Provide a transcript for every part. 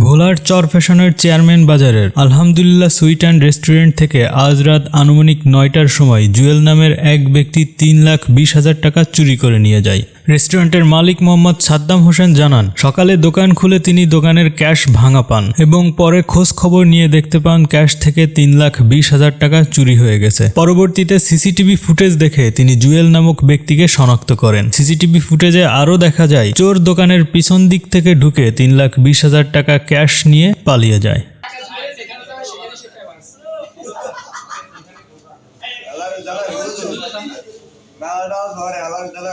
ভোলার চর ফ্যাশনের চেয়ারম্যান বাজারের আলহামদুলিল্লাহ সুইট অ্যান্ড রেস্টুরেন্ট থেকে আজ রাত আনুমানিক নয়টার সময় জুয়েল নামের এক ব্যক্তি তিন লাখ বিশ হাজার টাকা চুরি করে নিয়ে যায়। রেস্টুরেন্টের মালিক মোহাম্মদ সাদ্দাম হোসেন জানান, সকালে দোকান খুলে তিনি দোকানের ক্যাশ ভাঙা পান এবং পরে খোঁজ খবর নিয়ে দেখতে পান ক্যাশ থেকে তিন লাখ বিশ হাজার টাকা চুরি হয়ে গেছে। পরবর্তীতে সিসিটিভি ফুটেজ দেখে তিনি জুয়েল নামক ব্যক্তিকে শনাক্ত করেন। সিসিটিভি ফুটেজে আরও দেখা যায়, চোর দোকানের পিছন দিক থেকে ঢুকে তিন লাখ বিশ হাজার টাকা ক্যাশ নিয়ে পালিয়ে যায়। আলাদা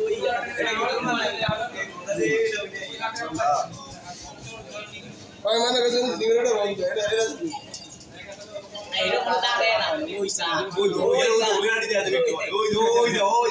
হুজুর নালটা ধরে আলাদা জ্বালা হুজুর আর কথা ইষ্ট বাজার দোকান বাজার মানে বেশি নিগড়ে বন্ধ এটা এটা ওই ওই ওই গাড়ি দিয়ে আছে ব্যক্তি ওই ওই